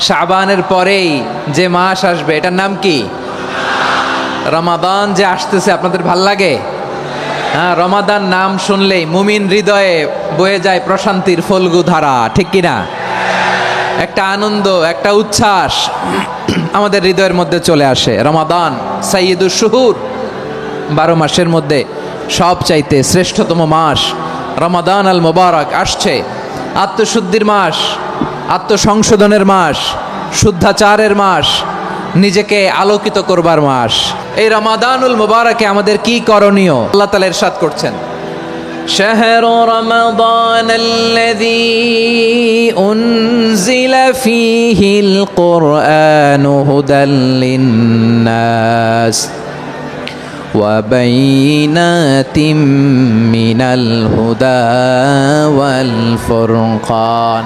শাবানের পরেই যে মাস আসবে, এটার নাম কি? রমাদান যে আসতেছে, আপনাদের ভালো লাগে? হ্যাঁ রমাদান নাম শুনলেই মুমিন হৃদয়ে বয়ে যায় প্রশান্তির ফলগু ধারা, ঠিক কিনা? একটা আনন্দ, একটা উচ্ছ্বাস আমাদের হৃদয়ের মধ্যে চলে আসে। রমাদান সাইয়দুর শুহুর, বারো মাসের মধ্যে সব চাইতে শ্রেষ্ঠতম মাস। রমাদান আল মোবারক আসছে। আত্মশুদ্ধির মাস আত্মসংশোধনের মাস শুদ্ধাচারের মাস নিজেকে আলোকিত করবার মাস এই রমাদানুল মোবারকে আমাদের কি করণীয় আল্লাহ তালা এরশাদ করছেন شهر رمضان الذي أنزل فيه القرآن هدى للناس وبينات من الهدى والفرقان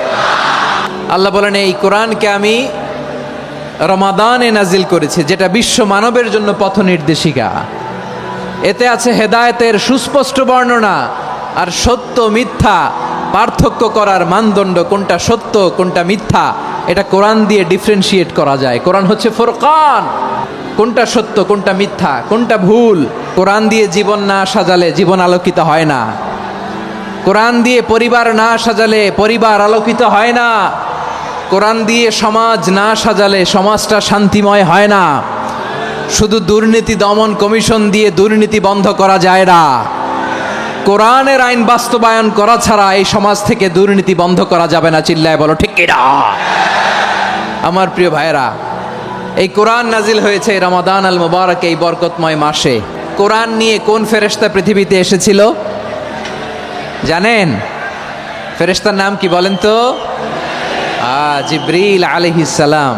আল্লাহ বলেন, এই কোরআনকে আমি রমাদানে নাজিল করেছি, যেটা বিশ্ব মানবের জন্য পথ নির্দেশিকা। এতে আছে হেদায়েতের সুস্পষ্ট বর্ণনা আর সত্য, মিথ্যা, পার্থক্য করার মানদণ্ড, কোনটা সত্য, কোনটা মিথ্যা, এটা কোরআন দিয়ে ডিফারেন্সিয়েট করা যায়। কোরআন হচ্ছে ফোরকান। কোনটা সত্য, কোনটা মিথ্যা, কোনটা ভুল, কোরআন দিয়ে জীবন না সাজালে জীবন আলোকিত হয় না। কোরআন দিয়ে পরিবার না সাজালে পরিবার আলোকিত হয় না। কোরআন দিয়ে সমাজ না সাজালে সমাজটা শান্তিময় হয় না। শুধু দুর্নীতি দমন কমিশন দিয়ে দুর্নীতি বন্ধ করা যায় না। কোরআনের আইন বাস্তবায়ন করা ছাড়া এই সমাজ থেকে দুর্নীতি বন্ধ করা যাবে না, চিল্লায় বলো, ঠিক কিনা? আমার প্রিয় ভাইরা এই কোরআন নাজিল হয়েছে রমাদান আল মুবারক এই বরকতময় মাসে। কোরআন নিয়ে কোন ফেরেশতা পৃথিবীতে এসেছিল? জানেন? ফেরেশতার নাম কি বলেন তো? জিব্রিল আলহিসাল্লাম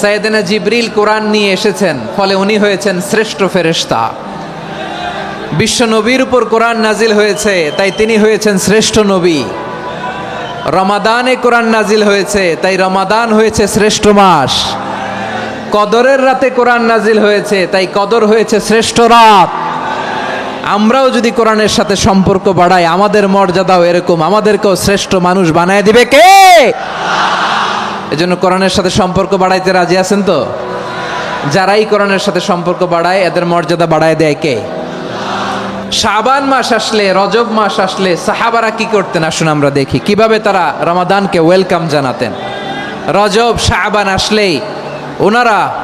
সাইয়েদেনা জিব্রিল কোরআন নিয়ে এসেছেন, ফলে উনি হয়েছেন শ্রেষ্ঠ ফেরেশতা। বিশ্ব নবীর উপর কোরআন নাজিল হয়েছে, তাই তিনি হয়েছেন শ্রেষ্ঠ নবী। রমাদানে কোরআন নাজিল হয়েছে, তাই রমাদান হয়েছে শ্রেষ্ঠ মাস। কদরের রাতে কোরআন নাজিল হয়েছে, তাই কদর হয়েছে শ্রেষ্ঠ রাত। আমরাও যদি কোরআনের সাথে সম্পর্ক বাড়াই, আমাদের মর্যাদাও এরকম, আমাদেরকেও শ্রেষ্ঠ মানুষ বানায় দিবে কে? এজন্য কোরআনের সাথে সম্পর্ক বাড়াইতে রাজি আছেন তো? যারাই কোরআনের সাথে সম্পর্ক বাড়ায়, এদের মর্যাদা বাড়ায় দেয় কে? শাবান মাস আসলে, রজব মাস আসলে, সাহাবারা কি করতেন? আসুন আমরা দেখি। কীভাবে তারা রমাদানকে ওয়েলকাম জানাতেন? রজব, শাবান আসলেই ওনারা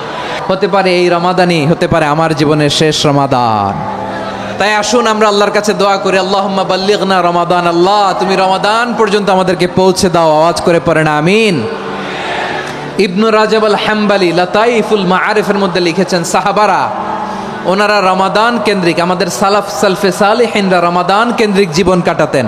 হতে পারে এই রমাদানই, হতে পারে আমার জীবনের শেষ রমাদান। তাই আসুন আমরা আল্লাহর কাছে দোয়া করি আল্লাহ বাল্লিগনা রমাদান আল্লাহ, তুমি রমাদান পর্যন্ত আমাদেরকে পৌঁছে দাও। আওয়াজ করে পড়ে না আমিন। ইবনু রাজাব আল হাম্বালি মা মাআরিফের মধ্যে লিখেছেন, সাহাবারা, ওনারা রমাদান কেন্দ্রিক, আমাদের সালাফ সালফে সালেহিনরা রমাদান কেন্দ্রিক জীবন কাটাতেন।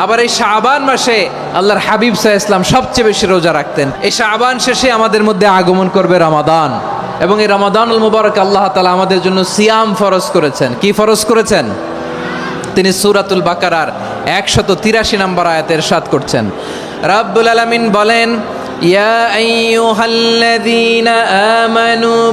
আবার এই শাহবান মাসে আল্লাহর হাবিব সাহ ইসলাম সবচেয়ে বেশি রোজা রাখতেন। এই শাহবান শেষে আমাদের মধ্যে আগমন করবে রমাদান। এবং এই রমাদানুল মুবারক আল্লাহ তালা আমাদের জন্য সিয়াম ফরজ করেছেন। কি ফরজ করেছেন? তিনি সুরাতুল বাকারার একশত তিরাশি নম্বর আয়াতের সাত করছেন। রাব্বুল আলমিন বলেন, ইয়া আমানু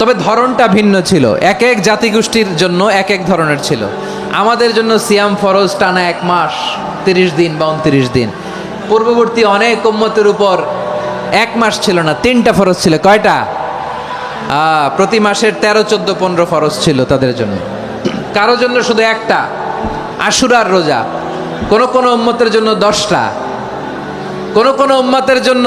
তবে ধরনটা ভিন্ন ছিল। এক এক জাতিগোষ্ঠীর জন্য এক এক ধরনের ছিল। আমাদের জন্য সিয়াম ফরজ টানা এক মাস, তিরিশ দিন বা উনত্রিশ দিন। পূর্ববর্তী অনেক উম্মতের উপর এক মাস ছিল না, তিনটা ফরজ ছিল। কয়টা? প্রতি মাসের তেরো, চোদ্দ, পনেরো ফরজ ছিল তাদের জন্য। কারও জন্য শুধু একটা, আশুরার রোজা। কোনো কোনো উম্মতের জন্য দশটা। কোনো কোনো উম্মতের জন্য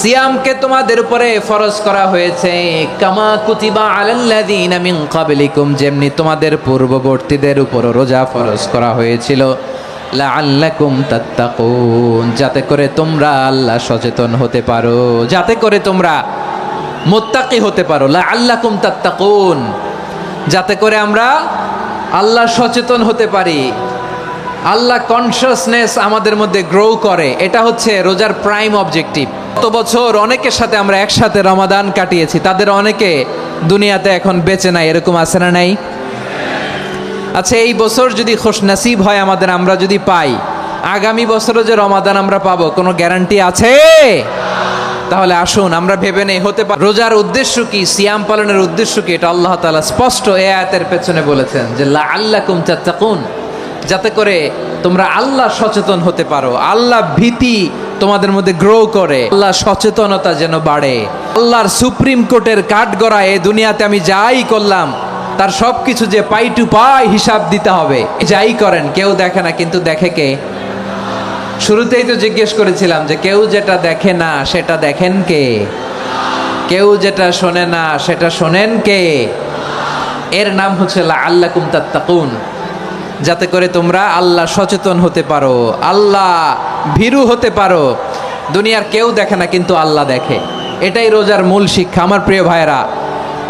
সিয়ামকে তোমাদের উপরে ফরজ করা হয়েছে। কামা কুতিবা আলাল্লাযীনা মিন ক্বাবলিকুম, যেমনি তোমাদের পূর্ববর্তীদের উপর রোজা ফরজ করা হয়েছিল। লাআল্লাকুম তাত্তাকুন, যাতে করে তোমরা আল্লাহ সচেতন হতে পারো। যাতে করে তোমরা মোত্তাকি হতে পারো। লাআল্লাকুম তাত্তাকুন, যাতে করে আমরা আল্লাহ সচেতন হতে পারি। আল্লাহ কনসিয়াসনেস আমাদের মধ্যে গ্রো করে। এটা হচ্ছে রোজার প্রাইম অবজেক্টিভ গত বছর অনেকের সাথে আমরা একসাথে রমাদান কাটিয়েছি। তাদের অনেকে দুনিয়াতে এখন বেঁচে নাই, এরকম আছে না নাই? আচ্ছা এই বছর যদি খোশ নসিব হয় আমাদের, আমরা যদি পাই, আগামী বছরও যে রমাদান আমরা পাবো, কোনো গ্যারান্টি আছে? তাহলে আসুন, আমরা ভেবে নেই, হতে পারে। রোজার উদ্দেশ্য কি? সিয়াম পালনের উদ্দেশ্য কি? এটা আল্লাহ তাআলা স্পষ্ট এ আয়াতের পেছনে বলেছেন যে আল্লাহ আল্লাকুম তাত্তাকুন। যাতে করে তোমরা আল্লাহ সচেতন হতে পারো। আল্লাহ ভীতি তোমাদের মধ্যে গ্রো করে। আল্লাহ সচেতনতা যেন বাড়ে। আল্লাহর সুপ্রিম কোর্টের কাঠ কাঠগড়া এ দুনিয়াতে আমি যাই করলাম, তার সব কিছু যে পাই টু পাই হিসাব দিতে হবে। যাই করেন, কেউ দেখে না, কিন্তু দেখে কে? শুরুতেই তো জিজ্ঞেস করেছিলাম যে কেউ যেটা দেখে না, সেটা দেখেন কে? কেউ যেটা শোনে না, সেটা শোনেন কে? এর নাম হচ্ছে আল্লাহ কুমতাত্তাকুন যাতে করে তোমরা আল্লাহ সচেতন হতে পারো, আল্লাহ ভীরু হতে পারো। দুনিয়ার কেউ দেখে না, কিন্তু আল্লাহ দেখে। এটাই রোজার মূল শিক্ষা, আমার প্রিয় ভাইরা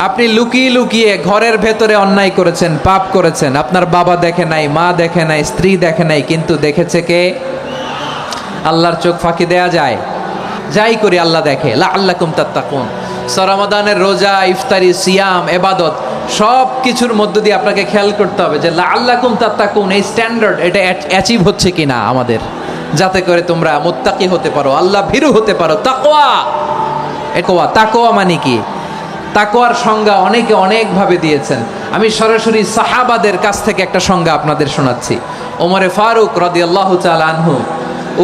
আপনি লুকিয়ে লুকিয়ে ঘরের ভেতরে অন্যায় করেছেন, পাপ করেছেন, আপনার বাবা দেখে নাই, মা দেখে নাই, স্ত্রী দেখে নাই, কিন্তু দেখেছে কে? আল্লাহর চোখ ফাঁকি দেয়া যায়। যাই করি আল্লাহ দেখে। লা আল্লাহ কুম তাত্তাকুন। সরমাদানের রোজা, ইফতারি, সিয়াম, এবাদত। সব কিছুর মধ্য দিয়ে আপনাকে খেয়াল করতে হবে যে লা আল্লাহ কুম তাত্তাকুন, এই স্ট্যান্ডার্ড এটা অ্যাচিভ হচ্ছে কিনা আমাদের। যাতে করে তোমরা মোত্তাকি হতে পারো, আল্লাহ ভীরু হতে পারো। তাকোয়া একোয়া তাকোয়া মানে কি? তাকোয়ার সংজ্ঞা অনেকে অনেকভাবে দিয়েছেন। আমি সরাসরি সাহাবাদের কাছ থেকে একটা সংজ্ঞা আপনাদের শোনাচ্ছি। ওমরে ফারুক রদি আল্লাহ চালানহু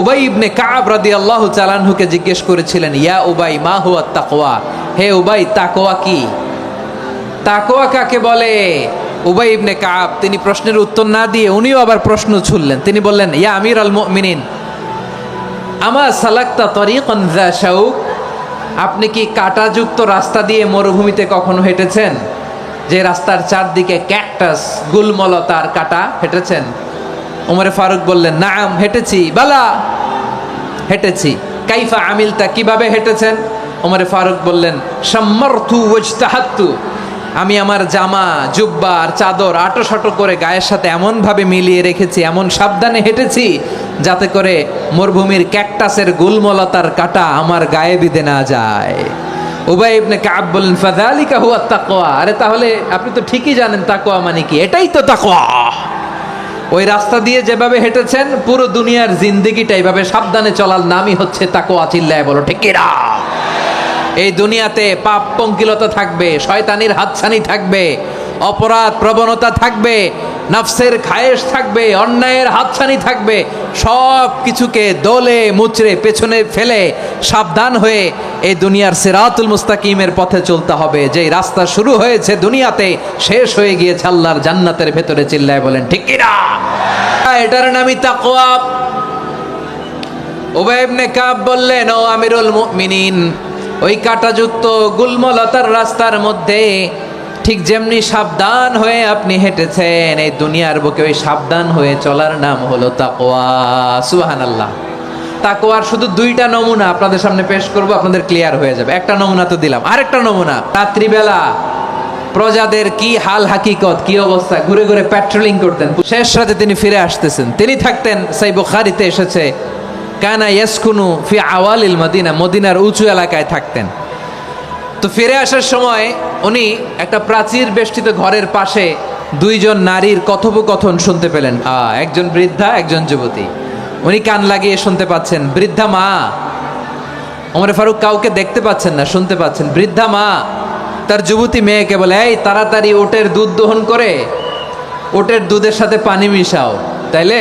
উবাই ইবনে কাব রদি আল্লাহ চালানহুকে জিজ্ঞেস করেছিলেন, ইয়া উবাই, মা হুয়া তাকোয়া হে উবাই তাকোয়া কি? তাকোয়া কাকে বলে? উবাই ইবনে কাব, তিনি প্রশ্নের উত্তর না দিয়ে উনিও আবার প্রশ্ন ছুড়লেন। তিনি বললেন, ইয়া আমির আল মুমিনিন, আমা সালাক্তা যা শাউক? আপনি কি কাঁটাযুক্ত রাস্তা দিয়ে মরুভূমিতে কখনো হেঁটেছেন? যে রাস্তার চারদিকে ক্যাকটাস গুলমলতার কাটা হেঁটেছেন? উমরে ফারুক বললেন, নাম, হেঁটেছি, বালা, হেঁটেছি। কাইফা আমিলতা কীভাবে হেঁটেছেন? ওমরে ফারুক বললেন সম্মর্থু ওজতাহাত্তু আমি আমার জামা, জুব্বা আর চাদর আটো সাটো করে গায়ের সাথে এমনভাবে মিলিয়ে রেখেছি, এমন সাবধানে হেঁটেছি যাতে করে মরুভূমির ক্যাকটাসের গুলমলতার কাটা আমার গায়ে বিধে না যায়। উবাই ইবনে কাব বললেন, ফাযালিকা হুয়া তাকওয়া। আরে তাহলে আপনি তো ঠিকই জানেন তাকওয়া মানে কি, এটাই তো তাকওয়া। ওই রাস্তা দিয়ে যেভাবে হেঁটেছেন, পুরো দুনিয়ার জিন্দিগিটা এইভাবে সাবধানে চলার নামই হচ্ছে তাকওয়া চিল্লায় বলো ঠিকিরা এই দুনিয়াতে পাপ পঙ্কিলতা থাকবে, শয়তানির হাতছানি থাকবে, অপরাধ প্রবণতা থাকবে, নফসের খায়েশ থাকবে, অন্যায়ের হাতছানি থাকবে, সব কিছুকে দোলে, মুচড়ে, পেছনে ফেলে সাবধান হয়ে এই দুনিয়ার সিরাতুল মুস্তাকিমের পথে চলতে হবে। যেই রাস্তা শুরু হয়েছে দুনিয়াতে, শেষ হয়ে গিয়েছে আল্লাহর জান্নাতের ভেতরে চিল্লায় বলেন, ঠিক কিনা এটার নামই তাকওয়া। উবাই ইবনে কাব বললেন, ও আমিরুল মুমিনিন ওই কাটাযুক্ত গুলমলতার রাস্তার মধ্যে ঠিক যেমনি সাবধান হয়ে আপনি হেঁটেছেন, এই দুনিয়ার বুকে ওই সাবধান হয়ে চলার নাম হলো তাকওয়া। সুবহানাল্লাহ। তাকওয়ার শুধু দুইটা নমুনা আপনাদের সামনে পেশ করব, আপনাদের ক্লিয়ার হয়ে যাবে। একটা নমুনা তো দিলাম। আরেকটা নমুনা, রাত্রিবেলা প্রজাদের কি হাল হাকিকত, কি অবস্থা? ঘুরে ঘুরে প্যাট্রোলিং করতেন। শেষ রাতে তিনি ফিরে আসতেছেন। তিনি থাকতেন, সেই বুখারিতে এসেছে কানা ইয়াসকুনু ফি আওয়ালিল মদিনা, মদিনার উঁচু এলাকায় থাকতেন। তো ফিরে আসার সময় উনি একটা প্রাচীর বেষ্টিত ঘরের পাশে দুইজন নারীর কথোপকথন শুনতে পেলেন। একজন বৃদ্ধা, একজন যুবতী। উনি কান লাগিয়ে শুনতে পাচ্ছেন, বৃদ্ধা মা। ওমরে ফারুক কাউকে দেখতে পাচ্ছেন না, শুনতে পাচ্ছেন, বৃদ্ধা মা। তার যুবতী মেয়েকে বলে, এই, তাড়াতাড়ি ওটের দুধ দোহন করে, ওটের দুধের সাথে পানি মিশাও। তাইলে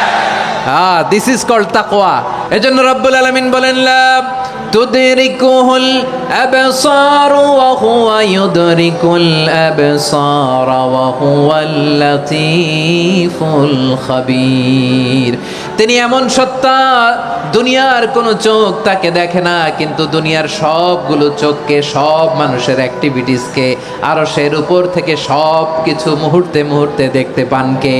হ্যাঁ দিস ইজ কল্ড তাকওয়া। এজন্য রব্বুল আলামিন বলেন, লা তুদরিকুহুল আবসার ওয়া হুয়া ইউদরিকুল আবসার ওয়া হুয়াল লাতীফুল খাবীর। তিনি এমন সত্তা, দুনিয়ার কোনো চোখ তাকে দেখে না, কিন্তু দুনিয়ার সবগুলো চোখকে, সব মানুষের অ্যাক্টিভিটিসকে আরও সের উপর থেকে সব কিছু মুহূর্তে মুহূর্তে দেখতে পান কে?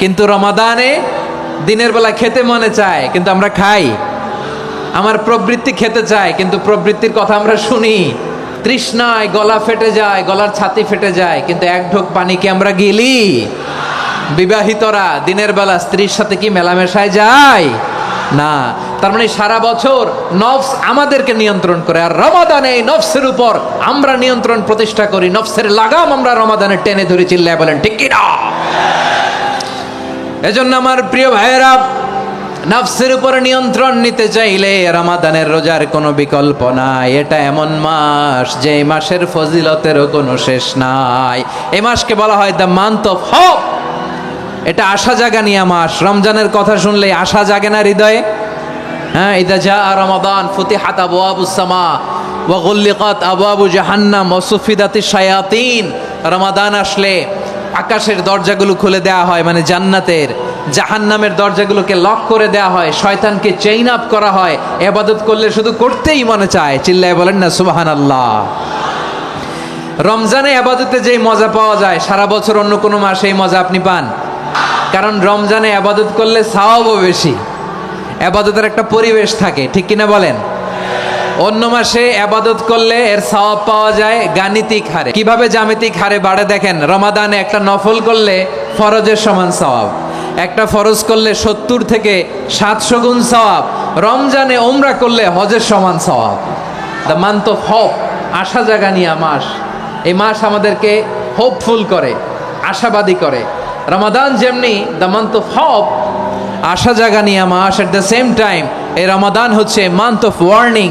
কিন্তু রমাদানে দিনের বেলা খেতে মনে চায়, কিন্তু আমরা খাই। আমার প্রবৃত্তি খেতে চায়, কিন্তু প্রবৃত্তির কথা আমরা শুনি। তৃষ্ণায় গলা ফেটে যায়, গলার ছাতি ফেটে যায়, কিন্তু এক ঢোক পানি কি আমরা গিলি? বিবাহিতরা দিনের বেলা স্ত্রীর সাথে কি মেলামেশায় যায়? না। তার মানে সারা বছর নফস আমাদেরকে নিয়ন্ত্রণ করে, আর রমাদানে এই নফসের উপর আমরা নিয়ন্ত্রণ প্রতিষ্ঠা করি, নফসের লাগাম আমরা রমাদানে টেনে ধরে চিল্লায় বলেন ঠিক কি না এজন্য আমার প্রিয় ভাইয়েরা, নাফসের উপর নিয়ন্ত্রণ নিতে চাইলে রমাদানের রোজার কোনো বিকল্প নাই। এটা এমন মাস যে মাসের ফজিলতেরও কোনো শেষ নাই। এই মাসকে বলা হয় দ্য মান্থ অফ হপ। এটা আশা জাগানিয়া মাস। রমজানের কথা শুনলে আশা জাগে না হৃদয়ে? হ্যাঁ ইদা যা রমাদান ফুতিহাত আবু আবু সামা ওয়াগুল্লিকাত আবু জাহান্নাম ওসুফিদাতি শায়াতিন। রমাদান আসলে আকাশের দরজাগুলো খুলে দেওয়া হয় মানে জান্নাতের, জাহান্নামের দরজাগুলোকে লক করে দেওয়া হয়, শয়তানকে চেইন আপ করা হয়, এবাদত করলে শুধু করতেই মনে চায়, চিল্লায় বলেন না সুবাহান আল্লাহ রমজানে আবাদতে যেই মজা পাওয়া যায়, সারা বছর অন্য কোনো মাসে এই মজা আপনি পান। কারণ রমজানে আবাদত করলে সাওয়াবও বেশি। আবাদতের একটা পরিবেশ থাকে, ঠিক কিনা বলেন? অন্য মাসে আবাদত করলে এর সওয়াব পাওয়া যায় গাণিতিক হারে। কীভাবে জ্যামিতিক হারে বাড়ে দেখেন? রমাদানে একটা নফল করলে ফরজের সমান সওয়াব। একটা ফরজ করলে সত্তর থেকে সাতশো গুণ সওয়াব। রমজানে ওমরা করলে হজের সমান সওয়াব। দ্য মান্থ অফ হোপ আশা জাগানিয়া মাস। এই মাস আমাদেরকে হোপফুল করে, আশাবাদী করে। রমাদান যেমনি দ্য মান্থ অফ হোপ আশা জাগানিয়া মাস এট দ্য সেম টাইম এই রমাদান হচ্ছে মান্থ অফ ওয়ার্নিং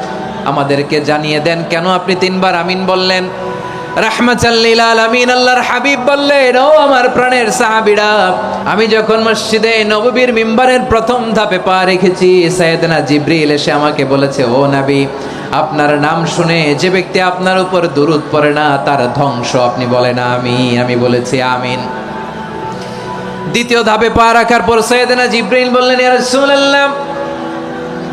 আমাদেরকে জানিয়ে দেন, কেন আপনি তিনবার আমিন বললেন? রাহমাতাল্লিল আলামিন আল্লাহর হাবিব বললেন, ও আমার প্রাণের সাহাবীরা, আমি যখন মসজিদে নববীর মিম্বারের প্রথম ধাপে পা রেখেছি, সাইয়েদনা জিব্রিল এসে আমাকে বলেছে, ও নবী, আপনার নাম শুনে যে ব্যক্তি আপনার উপর দুরুদ পড়ে না, তার ধ্বংস আপনি বলেন, আমি আমি বলেছি, আমিন। দ্বিতীয় ধাপে পা রাখার পর সৈয়দনা জিব্রাইল বললেন, ইয়া রাসূলুল্লাহ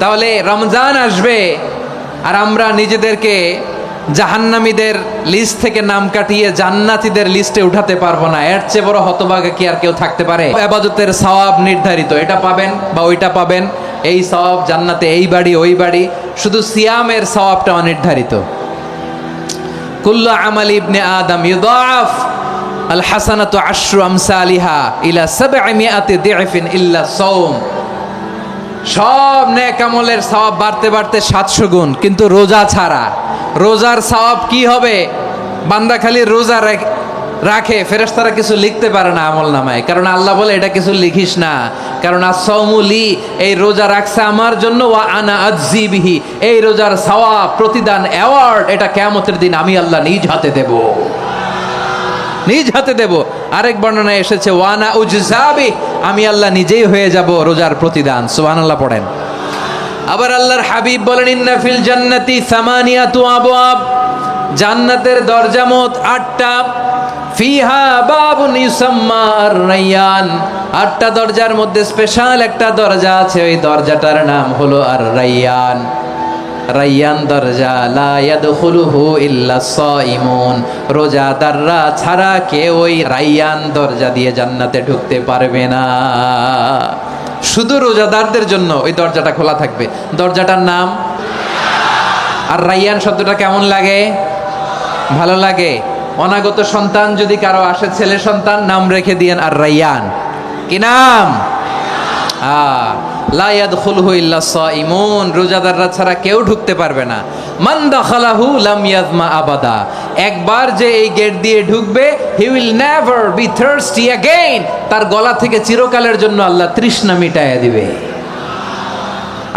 তাহলে রমজান আসবে আর আমরা নিজেদেরকে জাহান্নামীদের লিস্ট থেকে নাম কাটিয়ে জান্নাতীদের লিস্টে উঠাতে পারব না। এর চেয়ে বড় হতভাগা কি আর কেউ থাকতে পারে? আবাদতের সওয়াব নির্ধারিত। এটা পাবেন বা ওইটা পাবেন। এই সওয়াব জান্নাতে এই বাড়ি, ওই বাড়ি। শুধু সিয়ামের সওয়াবটা অনির্ধারিত। কুল্লু আমাল ইবনে আদম ইউদাফ আল হাসানাতু আশরু আমসালিহা ইলা সাবঈমিয়াতি দিফিন ইল্লা সাওম। সব নেক আমলের সওয়াব বাড়তে বাড়তে সাতশো গুণ, কিন্তু রোজা ছাড়া। রোজার সওয়াব কি হবে? বান্দা খালি রোজা রাখ- ফেরেশতারা কিছু লিখতে পারে না আমল নামায়। কারণ আল্লাহ বলে, এটা কিছু লিখিস না। কারণ আসৌমুলি এই রোজা রাখছে আমার জন্য, ওয়া আনা আজিবিহি এই রোজার সওয়াব, প্রতিদান অ্যাওয়ার্ড এটা কেয়ামতের দিন আমি আল্লাহ নিজ হাতে দেবো। নিজ হাতে দেব। আরেক বর্ণনায় এসেছে ওয়ানা উজজাবি আমি আল্লাহ নিজেই হয়ে যাব রোজার প্রতিদান। সুবহানাল্লাহ পড়েন। আবার আল্লাহর হাবিব বলেন, ইন্না ফিল জান্নাতি সামানিয়াতু আবওয়াব। জান্নাতের দরজা মোট আটটা। ফিহা বাবুন ইউসাম্মা রাইয়ান আটটা দরজার মধ্যে স্পেশাল একটা দরজা আছে, ওই দরজাটার নাম হলো আর রাইয়ান রাইয়ান দরজা লা ইয়াদখুলুহু ইল্লা সাইমুন। রোজাদাররা ছাড়া কেউ ওই রাইয়ান দরজা দিয়ে জান্নাতে ঢুকতে পারবে না। শুধু রোজাদারদের জন্য ওই দরজাটা খোলা থাকবে। দরজাটার নাম? আর রাইয়ান শব্দটা কেমন লাগে? ভালো লাগে? অনাগত সন্তান যদি কারও আসে, ছেলে সন্তান, নাম রেখে দিয়েন আর রাইয়ান। কি নাম? আহ লা ইয়াদখুলহু ইল্লা সাইমুন রোজাদাররা ছাড়া কেউ ঢুকতে পারবে না। মান দাখালাহু লাম ইয়াজমা আবাদা। একবার যে এই গেট দিয়ে ঢুকবে, he will never be thirsty again. তার গলা থেকে চিরকালের জন্য আল্লাহ তৃষ্ণা মিটাইয়া দিবে।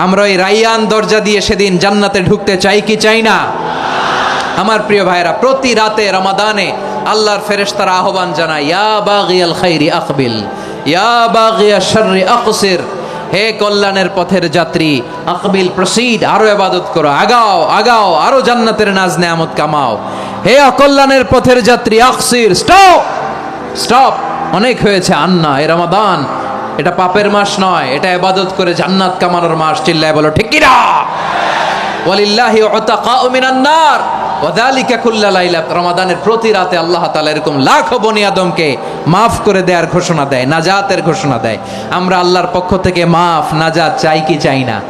আমরা ওই রাইয়ান দরজা দিয়ে সেদিন জান্নাতে ঢুকতে চাই কি চাই না? আমার প্রিয় ভাইরা প্রতি রাতে রমাদানে আল্লাহর ফেরেশতারা আহ্বান জানায়, ইয়া বাগিয়াল খাইরি আকবিল ইয়া বাগিয়া শাররি আকসির হে কল্যাণের পথের যাত্রী, আকবিল প্রসিড আরও ইবাদত করো, আগাও আগাও, আরও জান্নাতের নাজ নেয়ামত কামাও। হে অকল্যাণের পথের যাত্রী, আকসির, স্টপ! স্টপ! অনেক হয়েছে আন্না, এ রমাদান। এটা পাপের মাস নয়, এটা এবাদত করে জান্নাত কামানোর মাস, চিল্লায় বলো, ঠিক কিনা? ওয়ালিল্লাহি উতাকাউ মিনান নার ওয়াদালিকা কুল্লা লাইলা, রমাদানের প্রতি রাতে আল্লাহ তালা এরকম লাখো বনি আদমকে মাফ করে দেওয়ার ঘোষণা দেয়, নাজাতের ঘোষণা দেয়। আমরা আল্লাহর পক্ষ থেকে মাফ, নাজাত চাই কি চাই না?